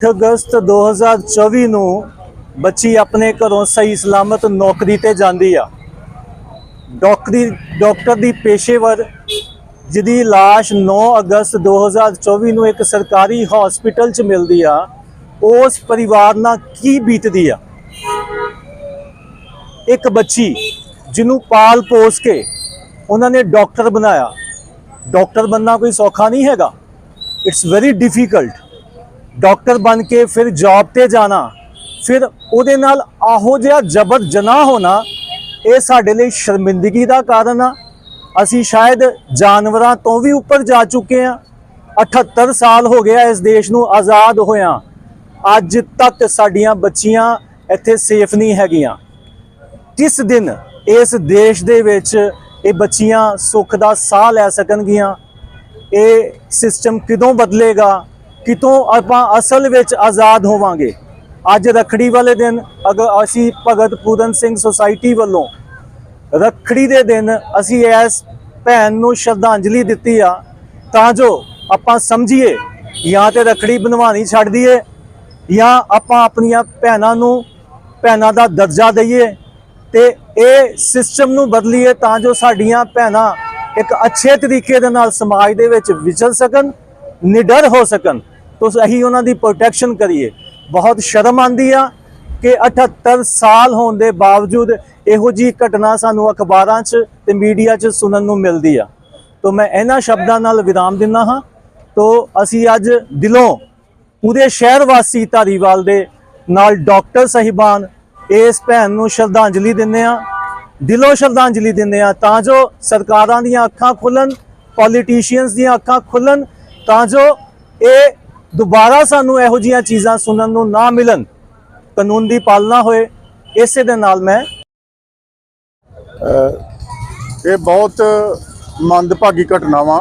8 ਅਗਸਤ 2024 ਨੂੰ ਬੱਚੀ ਆਪਣੇ ਘਰੋਂ ਸਹੀ ਸਲਾਮਤ ਨੌਕਰੀ ਤੇ ਜਾਂਦੀ ਆ। ਡਾਕਟਰੀ ਡਾਕਟਰ ਦੀ ਪੇਸ਼ੇਵਰ, ਜਿਹਦੀ ਲਾਸ਼ 9 ਅਗਸਤ 2024 ਨੂੰ ਇੱਕ ਸਰਕਾਰੀ ਹਸਪੀਟਲ 'ਚ ਮਿਲਦੀ ਆ, ਉਸ ਪਰਿਵਾਰ ਨਾਲ ਕੀ ਬੀਤਦੀ ਆ? ਇੱਕ ਬੱਚੀ ਜਿਹਨੂੰ ਪਾਲ ਪੋਸ ਕੇ ਉਹਨਾਂ ਨੇ ਡਾਕਟਰ ਬਣਾਇਆ। ਡਾਕਟਰ ਬਣਨਾ ਕੋਈ ਸੌਖਾ ਨਹੀਂ ਹੈਗਾ। ਇਟਸ ਵੈਰੀ ਡਿਫਿਕਲਟ ਡਾਕਟਰ ਬਣ ਕੇ ਫਿਰ ਜੌਬ ਤੇ ਜਾਣਾ, ਫਿਰ ਉਹਦੇ ਨਾਲ ਆਹੋ ਜਿਹਾ ਜ਼ਬਰ ਜਨਾਹ ਹੋਣਾ, ਇਹ ਸਾਡੇ ਲਈ ਸ਼ਰਮਿੰਦਗੀ ਦਾ ਕਾਰਨ ਆ। ਅਸੀਂ ਸ਼ਾਇਦ ਜਾਨਵਰਾਂ ਤੋਂ ਵੀ ਉੱਪਰ ਜਾ ਚੁੱਕੇ ਆ। 78 ਸਾਲ ਹੋ ਗਿਆ ਇਸ ਦੇਸ਼ ਨੂੰ ਆਜ਼ਾਦ ਹੋਇਆ। ਅੱਜ ਤੱਕ ਸਾਡੀਆਂ ਬੱਚੀਆਂ ਇੱਥੇ ਸੇਫ ਨਹੀਂ ਹੈਗੀਆਂ। ਕਿਸ ਦਿਨ ਇਸ ਦੇਸ਼ ਦੇ ਵਿੱਚ ਇਹ ਬੱਚੀਆਂ ਸੁੱਖ ਦਾ ਸਾਹ ਲੈ ਸਕਣਗੀਆਂ? ਇਹ ਸਿਸਟਮ ਕਿਦੋਂ ਬਦਲੇਗਾ? ਕਿਤੋਂ ਆਪਾਂ ਅਸਲ ਵਿੱਚ ਆਜ਼ਾਦ ਹੋਵਾਂਗੇ। ਅੱਜ ਰਖੜੀ ਵਾਲੇ ਦਿਨ ਅਗਰ ਅਸੀਂ ਭਗਤ ਪੂਰਨ ਸਿੰਘ ਸੁਸਾਇਟੀ ਵੱਲੋਂ ਰਖੜੀ ਦੇ ਦਿਨ ਅਸੀਂ ਇਸ ਭੈਣ ਨੂੰ ਸ਼ਰਧਾਂਜਲੀ ਦਿੱਤੀ ਆ। ਤਾਂ ਜੋ ਆਪਾਂ ਸਮਝੀਏ, ਜਾਂ ਤੇ ਰਖੜੀ ਬਣਵਾਣੀ ਛੱਡ ਦਈਏ, ਜਾਂ ਆਪਾਂ ਆਪਣੀਆਂ ਭੈਣਾਂ ਨੂੰ, ਭੈਣਾਂ ਦਾ ਦਰਜਾ ਦਈਏ ਤੇ ਇਹ ਸਿਸਟਮ ਨੂੰ ਬਦਲੀਏ ਤਾਂ ਜੋ ਸਾਡੀਆਂ ਭੈਣਾਂ ਇੱਕ ਅੱਛੇ ਤਰੀਕੇ ਦੇ ਨਾਲ ਸਮਾਜ ਦੇ ਵਿੱਚ ਵਿਚਰ ਸਕਣ ਨਿਡਰ ਹੋ ਸਕਣ ਤੋਂ ਅਸੀਂ ਉਹਨਾਂ ਦੀ ਪ੍ਰੋਟੈਕਸ਼ਨ ਕਰੀਏ ਬਹੁਤ ਸ਼ਰਮ ਆਂਦੀ ਆ ਕਿ 78 ਸਾਲ ਹੋਣ ਦੇ ਬਾਵਜੂਦ ਇਹੋ ਜੀ ਘਟਨਾ ਸਾਨੂੰ ਅਖਬਾਰਾਂ 'ਚ ਤੇ ਮੀਡੀਆ 'ਚ ਸੁਣਨ ਨੂੰ ਮਿਲਦੀ ਆ ਤੋਂ ਮੈਂ ਇਹਨਾਂ ਸ਼ਬਦਾਂ ਨਾਲ ਵਿਰਾਮ ਦਿੰਦਾ ਹਾਂ ਤੋਂ ਅਸੀਂ ਅੱਜ ਦਿਲੋਂ ਪੂਰੇ ਸ਼ਹਿਰ ਵਾਸੀ ਧਾਰੀਵਾਲ ਦੇ ਨਾਲ ਡਾਕਟਰ ਸਹਿਬਾਨ ਇਸ ਭੈਣ ਨੂੰ ਸ਼ਰਧਾਂਜਲੀ ਦਿੰਦੇ ਆ ਦਿਲੋਂ ਸ਼ਰਧਾਂਜਲੀ ਦਿੰਦੇ ਆ ਤਾਂ ਜੋ ਸਰਕਾਰਾਂ ਦੀਆਂ ਅੱਖਾਂ ਖੁੱਲਣ ਪੋਲੀਟੀਸ਼ੀਅਨਸ ਦੀਆਂ ਅੱਖਾਂ ਖੁੱਲਣ ਤਾਂ ਜੋ ਇਹ ਦੁਬਾਰਾ ਸਾਨੂੰ ਇਹੋ ਜੀਆਂ ਚੀਜ਼ਾਂ ਸੁਣਨ ਨੂੰ ਨਾ ਮਿਲਣ। ਕਾਨੂੰਨ ਦੀ ਪਾਲਣਾ ਹੋਏ, ਇਸੇ ਦੇ ਨਾਲ ਮੈਂ ਇਹ ਬਹੁਤ ਮੰਦਭਾਗੀ ਘਟਨਾ ਵਾ।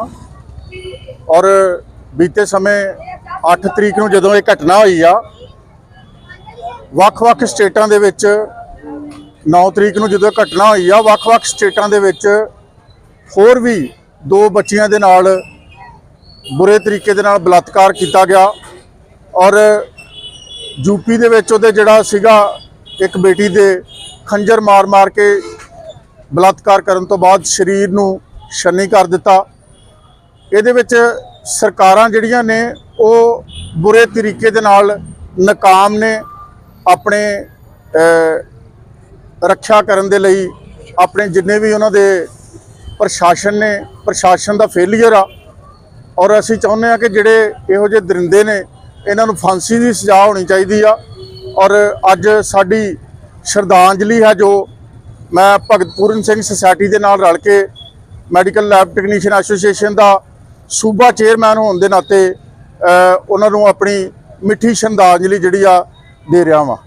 ਔਰ ਬੀਤੇ ਸਮੇਂ 8 ਤਰੀਕ ਨੂੰ ਜਦੋਂ ਇਹ ਘਟਨਾ ਹੋਈ ਆ, ਵੱਖ-ਵੱਖ ਸਟੇਟਾਂ ਦੇ ਵਿੱਚ 9 ਤਰੀਕ ਨੂੰ ਜਦੋਂ ਇਹ ਘਟਨਾ ਹੋਈ ਆ, ਵੱਖ-ਵੱਖ ਸਟੇਟਾਂ ਦੇ ਵਿੱਚ ਹੋਰ ਵੀ ਦੋ ਬੱਚੀਆਂ ਦੇ ਨਾਲ ਬੁਰੇ ਤਰੀਕੇ ਦੇ ਨਾਲ ਬਲਾਤਕਾਰ ਕੀਤਾ ਗਿਆ ਔਰ ਯੂਪੀ ਦੇ ਵਿੱਚ ਉਹਦੇ ਜਿਹੜਾ ਸੀਗਾ ਇੱਕ ਬੇਟੀ ਦੇ ਖੰਜਰ ਮਾਰ-ਮਾਰ ਕੇ ਬਲਾਤਕਾਰ ਕਰਨ ਤੋਂ ਬਾਅਦ ਸਰੀਰ ਨੂੰ ਛੰਨੀ ਕਰ ਦਿੱਤਾ। ਇਹਦੇ ਵਿੱਚ ਸਰਕਾਰਾਂ ਜਿਹੜੀਆਂ ਨੇ ਉਹ ਬੁਰੇ ਤਰੀਕੇ ਦੇ ਨਾਲ ਨਾਕਾਮ ਨੇ ਆਪਣੇ ਰੱਖਿਆ ਕਰਨ ਦੇ ਲਈ, ਆਪਣੇ ਜਿੰਨੇ ਵੀ ਉਹਨਾਂ ਦੇ ਪ੍ਰਸ਼ਾਸਨ ਨੇ, ਪ੍ਰਸ਼ਾਸਨ ਦਾ ਫੇਲਿਅਰ ਆ ਔਰ ਅਸੀਂ ਚਾਹੁੰਦੇ ਆ ਕਿ ਜਿਹੜੇ ਇਹੋ ਜਿਹੇ ਦਰਿੰਦੇ ਨੇ, ਇਹਨਾਂ ਨੂੰ ਫਾਂਸੀ ਦੀ ਸਜ਼ਾ ਹੋਣੀ ਚਾਹੀਦੀ ਆ। ਔਰ ਅੱਜ ਸਾਡੀ ਸ਼ਰਧਾਂਜਲੀ ਹੈ ਜੋ ਮੈਂ ਭਗਤ ਪੂਰਨ ਸਿੰਘ ਸੁਸਾਇਟੀ ਦੇ ਨਾਲ ਰਲ ਕੇ ਮੈਡੀਕਲ ਲੈਬ ਟੈਕਨੀਸ਼ੀਅਨ ਐਸੋਸੀਏਸ਼ਨ ਦਾ ਸੂਬਾ ਚੇਅਰਮੈਨ ਹੋਣ ਦੇ ਨਾਤੇ ਉਹਨਾਂ ਨੂੰ ਆਪਣੀ ਮਿੱਠੀ ਸ਼ਰਧਾਂਜਲੀ ਜਿਹੜੀ ਆ ਦੇ ਰਿਹਾ ਵਾਂ।